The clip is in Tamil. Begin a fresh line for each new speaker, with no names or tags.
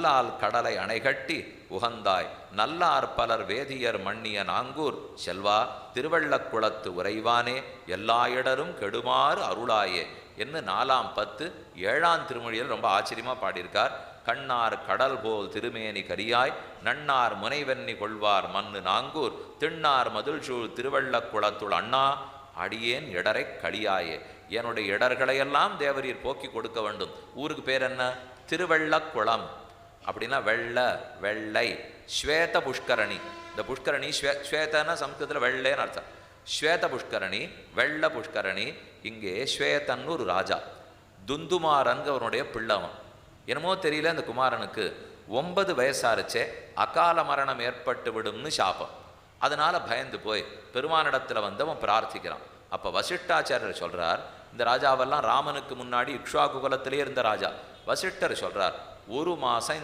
வல்லால் கடலை அணைகட்டி உகந்தாய். நல்லார் பலர் வேதியர் மன்னிய நாங்கூர் செல்வா திருவள்ளக்குளத்து உறைவானே எல்லா இடரும் கெடுமாறு அருளாயே. என்று நாலாம் பத்து ஏழாம் திருமொழியில் ரொம்ப ஆச்சரியமா பாடியிருக்கார். கண்ணார் கடல் போல் திருமேனி கரியாய் நன்னார் முனைவென்னி கொள்வார் மண்ணு நாங்கூர் திண்ணார் மதுள் சூழ் திருவள்ளக்குளத்துள் அண்ணா அடியேன் இடரை களியாயே என்னுடைய இடர்களையெல்லாம் தேவரீர் போக்கி கொடுக்க வேண்டும். ஊருக்கு பேர் என்ன? திருவள்ளக்குளம் அப்படின்னா வெள்ள வெள்ளை ஸ்வேத புஷ்கரணி. இந்த புஷ்கரணி ஸ்வே ஸ்வேதன்னா சம்ஸ்கிருதத்தில் வெள்ளைன்னு அர்த்தம். ஸ்வேத புஷ்கரணி வெள்ள புஷ்கரணி இங்கே ஸ்வேதன்னு ஒரு ராஜா. துந்துமாரங்க அவனுடைய பிள்ளவன் என்னமோ தெரியல அந்த குமாரனுக்கு. ஒன்பது வயசாரிச்சே அகால மரணம் ஏற்பட்டு விடும்னு சாபம். அதனால பயந்து போய் பெருமானிடத்துல வந்து அவன் பிரார்த்திக்கிறான். அப்ப வசிஷ்டாச்சாரியர் சொல்கிறார் இந்த ராஜாவெல்லாம் ராமனுக்கு முன்னாடி இக்ஷாகு குலத்திலே இருந்த ராஜா. வசிஷ்டர் சொல்றார் ஒரு மாசம் இந்த